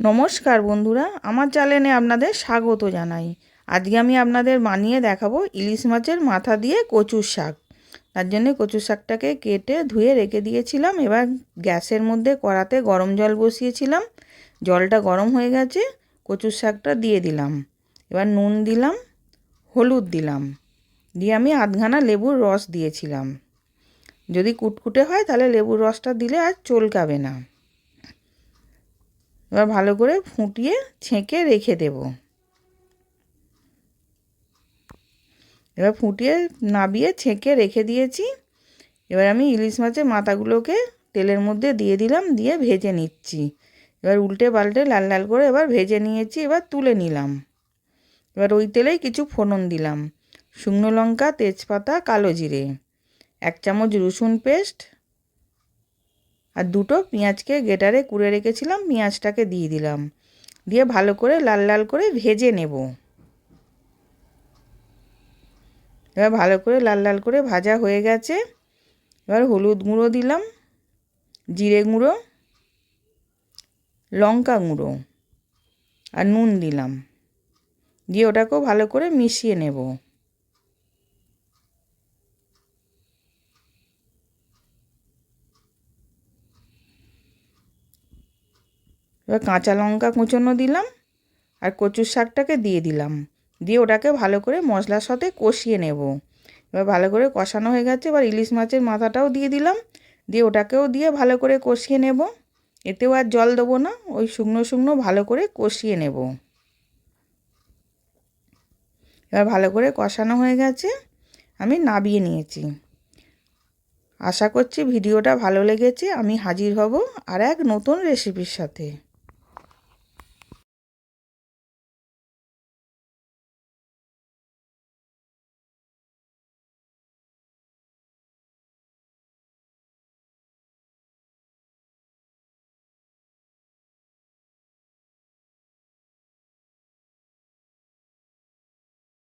নমস্কার বন্ধুরা, আমার চ্যানেলে আপনাদের স্বাগত জানাই। আজকে আমি আপনাদের বানিয়ে দেখাবো ইলিশ মাছের মাথা দিয়ে কচুর শাক। তার জন্য কচুর শাকটাকে কেটে ধুয়ে রেখে দিয়েছিলাম, এবার গ্যাসের মধ্যে কড়াতে গরম জল বসিয়েছিলাম। জলটা গরম হয়ে গেছে, কচুর শাকটা দিয়ে দিলাম। এবার নুন দিলাম, হলুদ দিলাম, দিয়ে আমি আধখানা লেবুর রস দিয়েছিলাম। যদি কুটকুটে হয় তাহলে লেবুর রসটা দিলে আর চলকাবে না। এবার ভালো করে ফুটিয়ে ছেঁকে রেখে দেব। এবার ফুটিয়ে নাবিয়ে ছেঁকে রেখে দিয়েছি। এবার আমি ইলিশ মাছের মাথাগুলোকে তেলের মধ্যে দিয়ে দিলাম, দিয়ে ভেজে নিচ্ছি। এবার উল্টে পাল্টে লাল লাল করে এবার ভেজে নিয়েছি, এবার তুলে নিলাম। এবার ওই তেলেই কিছু ফোড়ন দিলাম। শুকনো লঙ্কা, তেজপাতা, কালো জিরে, এক চামচ রসুন পেস্ট আর দুটো পেঁয়াজকে গেটারে কুড়ে রেখেছিলাম, পেঁয়াজটাকে দিয়ে দিলাম। দিয়ে ভালো করে লাল লাল করে ভেজে নেব। এবার ভালো করে লাল লাল করে ভাজা হয়ে গেছে। এবার হলুদ গুঁড়ো দিলাম, জিরে গুঁড়ো, লঙ্কা গুঁড়ো আর নুন দিলাম। দিয়ে ওটাকেও ভালো করে মিশিয়ে নেব। এবার কাঁচা লঙ্কা কুচোনো দিলাম আর কচুর শাকটাকে দিয়ে দিলাম। দিয়ে ওটাকে ভালো করে মশলার সাথে কষিয়ে নেব। এবার ভালো করে কষানো হয়ে গেছে, এবার ইলিশ মাছের মাথাটাও দিয়ে দিলাম। দিয়ে ওটাকেও দিয়ে ভালো করে কষিয়ে নেব। এতেও আর জল দেবো না, ওই শুকনো শুকনো ভালো করে কষিয়ে নেব। এবার ভালো করে কষানো হয়ে গেছে, আমি নাবিয়ে নিয়েছি। আশা করছি ভিডিওটা ভালো লেগেছে, আমি হাজির হব আর এক নতুন রেসিপির সাথে।